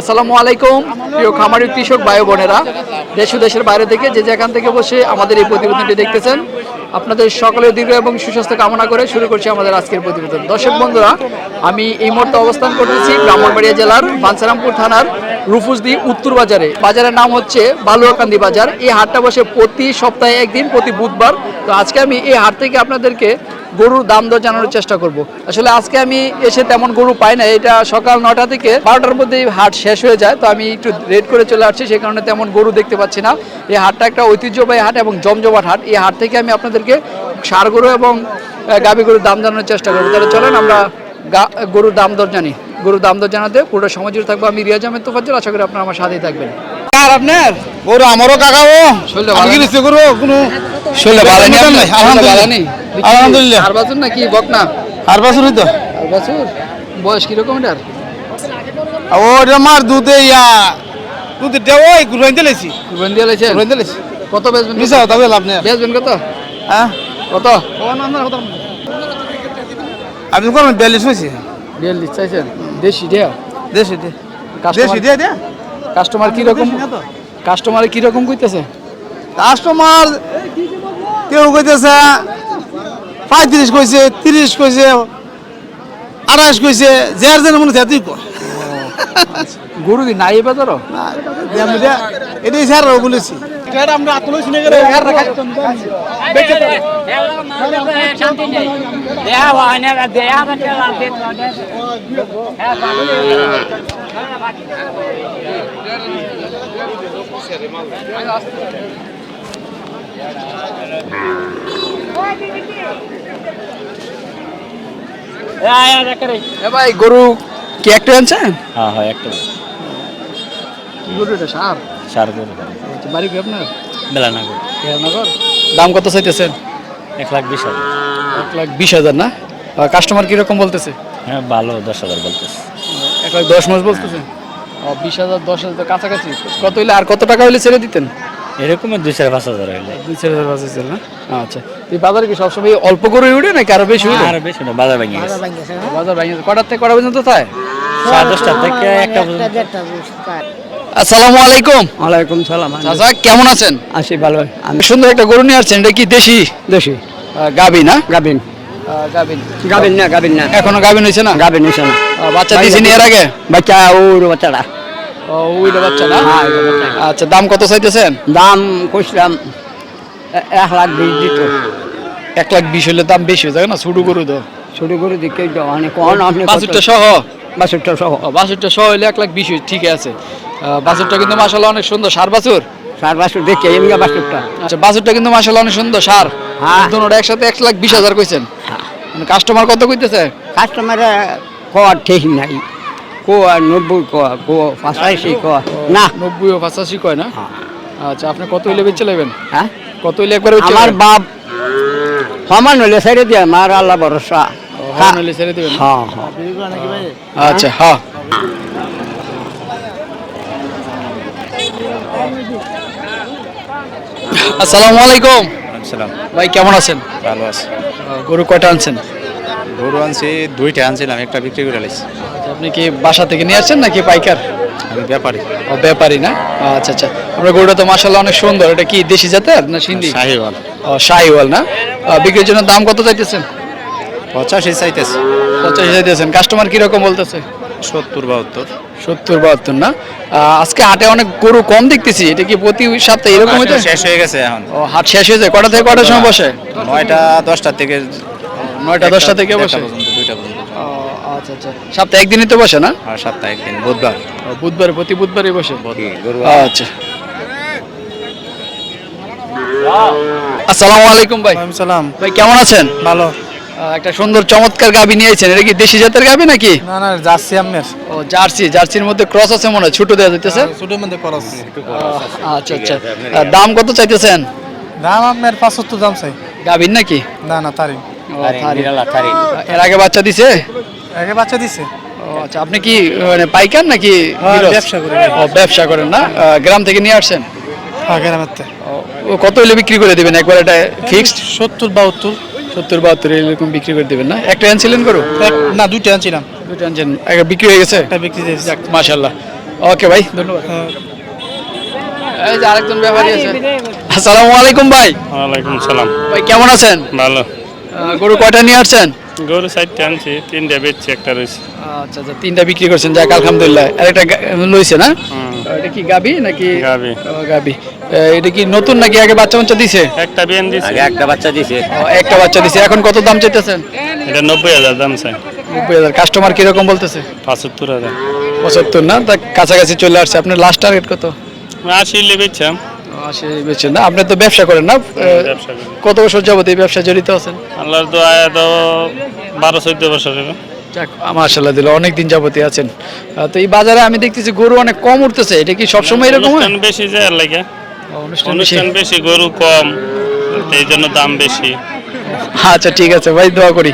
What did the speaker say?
আসসালামু আলাইকুম, প্রিয় খামারি, কৃষক ভাই বোনেরা। দেশ দেশের বাইরে থেকে যে যেখান থেকে বসে আমাদের এই প্রতিবেদনটি দেখতেছেন, আপনাদের সকলের দীর্ঘ এবং সুস্বাস্থ্য কামনা করে শুরু করছি আমাদের আজকের প্রতিবেদন। দর্শক বন্ধুরা, আমি এই মুহূর্তে অবস্থান করতেছি ব্রাহ্মণবাড়িয়া জেলার বাঞ্ছারামপুর থানার রুফুসদি উত্তর বাজারে। বাজারের নাম হচ্ছে বালুয়াকান্দি বাজার। এই হাটটা বসে প্রতি সপ্তাহে একদিন, প্রতি বুধবার। তো আজকে আমি এই হাট থেকে আপনাদেরকে গরুর দাম দর জানানোর চেষ্টা করব। আসলে আজকে আমি এসে তেমন গরু পাই না এটা সকাল নটা থেকে বারোটার মধ্যে এই হাট শেষ হয়ে যায়, তো আমি একটু রেড করে চলে আসছি সেই কারণে তেমন গরু দেখতে পাচ্ছি না। এই হাটটা একটা ঐতিহ্যবাহী হাট এবং জমজমাট হাট, এই হাট থেকে আমি আপনাদেরকে সার গরু এবং গাভী গরুর দাম জানানোর চেষ্টা করব। তাহলে চলেন আমরা গরুর দাম দর জানি। গরুর দাম দর জানাতে পুরো সমাজ জুড়ে থাকব। আমি রিয়াজ আহমেদ তোফাজ্জল, আশা করি আপনারা আমার সাথেই থাকবেন। আর আপনার? গরু আমারও কাকা ও আমি ভালো কি না? গরু কোনো শরীরে ভালো নেই নেই? আলহামদুলিল্লাহ। আর বাছুর নাকি? বকনা আর বাছুরই তো আর বাছুর? বয়স কীরকম এটার? মার দুধে ইয়া দুধে দে ওই গুরু আনতে লেছি। কুরবানি দিয়ে লাইছেন? গুরু আনতে লেছি। কত বেচবেন? মিছা তবে লাভ নেই বেচবেন কত? হ্যাঁ? কত? আপনি কোন বিয়াল্লিশ হয়েছে। বিয়াল্লিশ চাইছেন? দেশি দেয়া? দেশি দে। কাস্টমার? দেশি দিয়ে? কাস্টমার কীরকম? কাস্টমার কীরকম কইতেছে? কাস্টমার কেউ কইতেছে পঁয়ত্রিশ কইছে তিরিশ কইছে আড়াইশ কইছে যার যেন মনে তুই কো গরু কি নাই বাজারও এটাই স্যার বলেছি। দেয়া দেয়া ভাই গরু কি একটা আনছেন হ্যাঁ হয় একটা। কি গরু এটা সার? সার গরু। বাড়ি কি আপনার? বেলানগর। দাম কত চাইতেছেন? এক লাখ বিশ হাজার। এক লাখ বিশ হাজার না? কাস্টমার কীরকম বলতেছে? হ্যাঁ ভালো দশ হাজার বলতেছে। দশ মাস বলতেছে? বিশ হাজার দশ হাজার কাছাকাছি। কত হইলে আর কত টাকা হইলে ছেড়ে দিতেন? এরকম দুই চার পাঁচ হাজার হইলে। দুই চার হাজার পাঁচ হাজার না? আচ্ছা। এই বাজারে কি সবসময় অল্প করে উঠে নাকি আরও বেশি উঠে আর বেশি না বাজার ভেঙে গেছে। বাজার ভাঙে কটার থেকে কটা পর্যন্ত থাকে সাড়ে দশটা থেকে একটা পর্যন্ত। আসসালামু আলাইকুম। ওয়ালাইকুম সালাম চাচা কেমন আছেন? আছি ভালো। আমি সুন্দর একটা গরু নিয়ে আসছেন। এটা কি দেশি? দেশি। গাবি না? গাবিন গাবিন। গাবিন না গাবিন না। এখনও গাবিন না? গাবিন হইছে না। বাচ্চা এর আগে? বাচ্চা ওর বাচ্চাটা। ওইটা বাচ্চা না? হ্যাঁ। আচ্ছা দাম কত চাইতেছেন? দাম কইছিলাম এক লাখ বিশ দিত। এক লাখ বিশ হলে দাম বেশি হয়ে যাবে না? ছোট গরু তো। ছোট করে দিকে বাছুরটা সহ? বাসুরটা সহ। ও, বাছুরটা সহ হলে এক লাখ বিশ হয়ে- ঠিক আছে। বাছুরটা কিন্তু মাসাল্লাহ অনেক সুন্দর। সার বাছুর? সার বাসুর দেখে এমনি বাসুরটা আচ্ছা বাছুরটা কিন্তু মাসাল্লাহ অনেক সুন্দর সার। হ্যাঁ। একসাথে এক লাখ বিশ হাজার কইছেন। কাস্টমার কত কইতেছে? কাস্টমারে কোয়া ঠিক নাই। কোয়া নব্বই কোয়া কোয়া পাঁচাশি কোয়া না। নব্বই ও পঁচাশি কয় না? আচ্ছা আপনি কত হইলে বেচে নেবেন হ্যাঁ? কত হইলে একবার বেচে আমার বাপ সমান হলে ছেড়ে দিয়ে আমার আল্লাহ ভরসা। হরণ হইলে ছেড়ে দেবেন? হ্যাঁ হ্যাঁ। আচ্ছা হ্যাঁ। আসসালামু আলাইকুম। সালাম। ভাই কেমন আছেন? ভালো আছে। গরু কয়টা আনছেন? গরু আনছি দুইটা আনছিলাম একটা বিক্রি করে লাইছি। আচ্ছা, আপনি কি বাসা থেকে নিয়ে আসছেন নাকি পাইকার? আমি ব্যাপারী। ও ব্যাপারী না? আচ্ছা আচ্ছা। আপনার গরুটা তো মাসাল্লাহ অনেক সুন্দর। এটা কি দেশি জাতের না সিন্ধি? শাহিওয়াল। ও শাহিওয়াল না? বিক্রির জন্য দাম কত চাইতেছেন? পঁচাশি চাইতেছে। পঁচাশি চাইতেছেন। কাস্টমার কীরকম বলতেছে? সত্তর বাহাত্তর। সত্তর বাহাত্তর না? আজকে হাটে অনেক গরু কম দেখতেছি এটা কি প্রতি সপ্তাহে এরকম শেষ হয়ে গেছে এখন। ও হাট শেষ হয়ে যায়। কটা থেকে কটার সময় বসে? নয়টা দশটা থেকে নয়টা দশটা থেকে বসে? দুইটা পর্যন্ত। আচ্ছা আচ্ছা। সপ্তাহে একদিনই তো বসে না? সপ্তাহে একদিন বুধবার। ও, বুধবার প্রতি বুধবারই বসে? আচ্ছা। আসসালামু আলাইকুম ভাই। সালাম। ভাই কেমন আছেন? ভালো। একটা সুন্দর চমৎকার গাবি নিয়েছেন। এটা কি দেশি জাতের গাবি নাকি? না না যাচ্ছি আপনার ও জার্সি। জার্সির মধ্যে ক্রস আছে মনে হয় ছোট দেওয়া যাইতেছে? ছোটোর মধ্যে খরচ আচ্ছা আচ্ছা। দাম কত চাইতেছেন? দাম আপনার পাঁচশো দাম চাই। গাবিন নাকি? না না তারি। এর আগে বাচ্চা দিছে? আগে বাচ্চা দিছে। ও আচ্ছা আপনি কি মানে পাইকার নাকি হ্যাঁ, ব্যবসা করি। ও ব্যবসা করেন না? গ্রাম থেকে নিয়ে আসছেন? আগের আমার ও কত হইলে বিক্রি করে দিবেন? একবার এটা ফিক্সড সত্তর বাহাত্তর। সত্তর বাহাত্তর এরকম বিক্রি করে দিবেন না? একটা আনছিলেন করো না দুইটা আনছিলাম দুটো আনছেন একটা বিক্রি হয়ে গেছে? একটা বিক্রি দিয়েছি মাশাল্লাহ ওকে ভাই ধন্যবাদ। এই যে আরেকজন ব্যাপারী আছে। আসসালামু আলাইকুম ভাই। ওয়ালাইকুম সালাম। ভাই কেমন আছেন? ভালো। গরু কয়টা নিয়ে আসছেন? গরু সাইডটা আনছি তিনটা বেচছি একটা রয়েছে আচ্ছা আচ্ছা তিনটা বিক্রি করছেন। যাক আলহামদুলিল্লাহ। আর একটা লইছে না? এটা কি গাবি নাকি? গাবি। আহ, এটা কি নতুন নাকি আগে বাচ্চা বাচ্চা দিছে? একটা বিয়ান দিছি। একটা বাচ্চা দিছে। একটা বাচ্চা দিছে। এখন কত দাম চাইতেছেন? এটা নব্বই হাজার দাম চাই। নব্বই হাজার। কাস্টমার কীরকম বলতেছে? পঁচাত্তর হাজার। পঁচাত্তর না? তা কাছাকাছি চলে আসছে। আপনার লাস্ট টার্গেট কত? আমি আশি হলে বেচছাম আশি বেচছেন না? আপনি তো ব্যবসা করেন না? কত বছর যাবত এই ব্যবসা জড়িত আছেন? আল্লাহর তো আয়া তো বারো চোদ্দ বছর হবে যাক মাশাল্লাহ দিল অনেক দিন যাবতীয় আছেন তো এই বাজারে আমি দেখতেছি গরু অনেক কম উঠতেছে। এটা কি সবসময় এরকম বেশি যায় আর লাগে। অনুষ্ঠান বেশি? গরু কম এই জন্য দাম বেশি। আচ্ছা ঠিক আছে ভাই দোয়া করি।